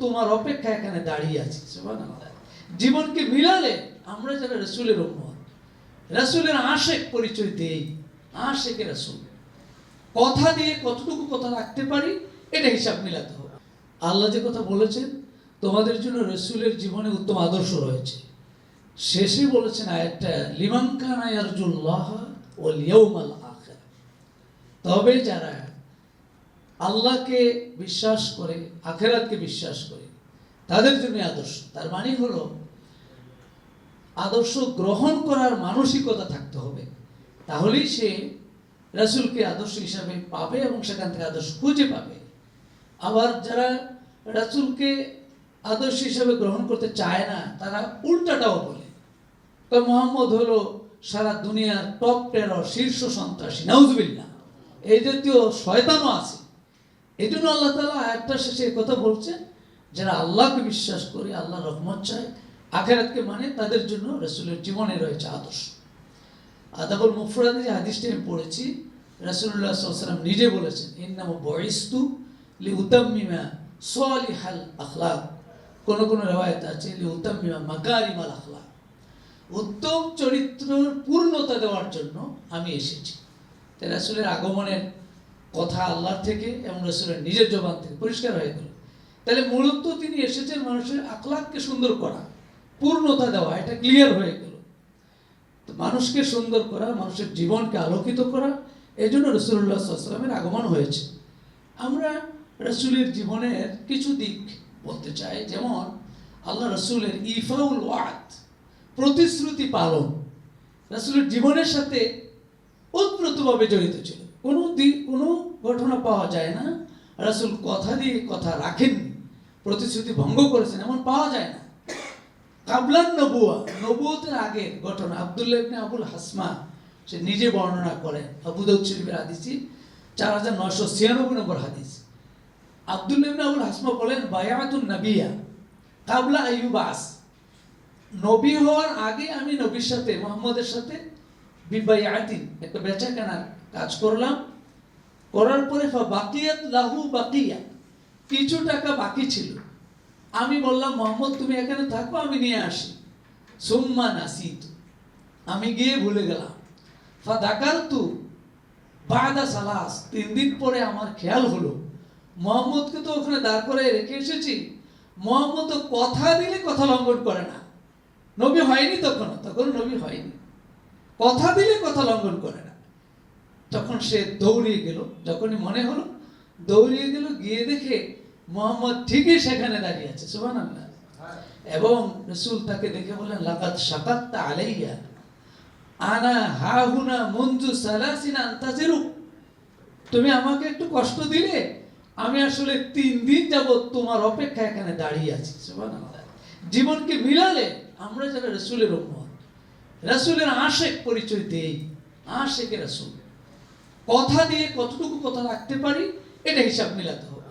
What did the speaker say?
তোমার অপেক্ষা এখানে দাঁড়িয়ে আছি জীবনকে মিলালে আমরা যারা রসুলের রসুলের আশেক পরিচয় দেই রসুল। কথা দিয়ে কতটুকু কথা রাখতে পারি, এটা হিসাব মিলাতে হবে। আল্লাহ যে কথা বলেছেন, তোমাদের জন্য রসুলের জীবনে উত্তম আদর্শ রয়েছে। শেষে বলেছেন আয়াতটা লিমাঙ্কান আয়ারজুল্লাহ ও আখের। তবে যারা আল্লাহকে বিশ্বাস করে, আখেরাতকে বিশ্বাস করে। তাদের জন্য আদর্শ। তার মানে হলো, আদর্শ গ্রহণ করার মানসিকতা থাকতে হবে। তাহলেই সে রাসূলকে আদর্শ হিসাবে পাবে এবং সেখান থেকে আদর্শ খুঁজে পাবে। আবার যারা রাসূলকে আদর্শ হিসাবে গ্রহণ করতে চায় না, তারা উল্টাটাও বলে। তো মোহাম্মদ হলো সারা দুনিয়ার টপ টেরর শীর্ষ সন্ত্রাসী নাউজবিল্লা এই জাতীয় শয়তানও আছে। এই জন্য আল্লাহ তালা একটা শেষে কথা বলছেন, যারা আল্লাহকে বিশ্বাস করে, আল্লাহ রহমত চায়, আখেরাতকে মানে তাদের জন্য রসুলের জীবনে রয়েছে আদর্শ। আদাবুল মুফরাদে যে হাদিসটি আমি পড়েছি রাসুল্লাহ সাল্লাম নিজে বলেছেন এর নাম বয়স্তু লি উতাম্মিমা সলিহাল আখলাক। কোন কোন রেওয়ায়ত আছে লি উতাম্মিমা মাকারিমাল আখলাক। উত্তম চরিত্রের পূর্ণতা দেওয়ার জন্য আমি এসেছি। তাই রাসুলের আগমনের কথা আল্লাহর থেকে এবং রসুলের নিজের জবান থেকে পরিষ্কার হয়ে গেল। তাহলে মূলত তিনি এসেছেন মানুষের আখলাককে সুন্দর করা, পূর্ণতা দেওয়া, এটা ক্লিয়ার হয়ে গেল। মানুষকে সুন্দর করা, মানুষের জীবনকে আলোকিত করা, এই জন্য রসুল্লাহ সাল্লামের আগমন হয়েছে। আমরা রসুলের জীবনের কিছু দিক বলতে চাই, যেমন আল্লাহ রসুলের ইফাউল ওয়াত প্রতিশ্রুতি পালন। রসুলের জীবনের সাথে ওতপ্রোতভাবে জড়িত ছিল। কোনো কোনো ঘটনা পাওয়া যায় না। রাসূল কথা দিয়ে কথা রাখেন, প্রতিশ্রুতি ভঙ্গ করেছেন, এমন পাওয়া যায় না। কাবলান নবুয়া, নবুয়তের আগের ঘটনা আব্দুল্লাহ ইবনে আবুল হাসমা, সে নিজে বর্ণনা করেন, আবু দাউদ শরীফের হাদিসি চার হাজার নয়শো ছিয়ানব্বই নম্বর হাদিস। আব্দুল্লাহ ইবনে আবুল হাসমা বলেন, বায়াতুন নবিয়া, কাবলা আইয়ুবাস নবী হওয়ার আগে আমি নবীর সাথে, মোহাম্মদের সাথে, বিবায়াতিন, একটা বেচা কেনার কাজ করলাম, করার পরে বাকিয়াত লাহু বাকিয়া, কিছু টাকা বাকি ছিল। আমি বললাম, মোহাম্মদ, তুমি এখানে থাকো, আমি নিয়ে আসি। সুম্মা নাসিত, আমি গিয়ে ভুলে গেলাম। ফা দাকার তু বাদা সালাস, তিন দিন পরে আমার খেয়াল হলো। মোহাম্মদকে তো ওখানে দাঁড় করে রেখে এসেছি। মোহাম্মদ তো কথা দিলে কথা লঙ্ঘন করে না। নবী হয়নি তখন তখন নবী হয়নি। কথা দিলে কথা লঙ্ঘন করে না। সে দৌড়িয়ে গেল। যখনই মনে হলো দৌড়িয়ে গেল, গিয়ে দেখে মোহাম্মদ ঠিকই সেখানে দাঁড়িয়ে আছে সুবান এবং রসুল তাকে দেখে বললেন লাকাত সাকাত্তা আলাইয়া, আনা হা হুনা মঞ্জু সালাসিনা আন্তাজিরু তুমি আমাকে একটু কষ্ট দিলে, আমি আসলে তিন দিন যাবৎ তোমার অপেক্ষা এখানে দাঁড়িয়ে আছি, সুবহানাল্লাহ। জীবনকে মিলালে আমরা যারা রসুলের উম্মত, রসুলের আশেক পরিচয় দেই, আশেকে রসুল। কথা দিয়ে কতটুকু কথা রাখতে পারি এটা হিসাব মিলাতে হবে।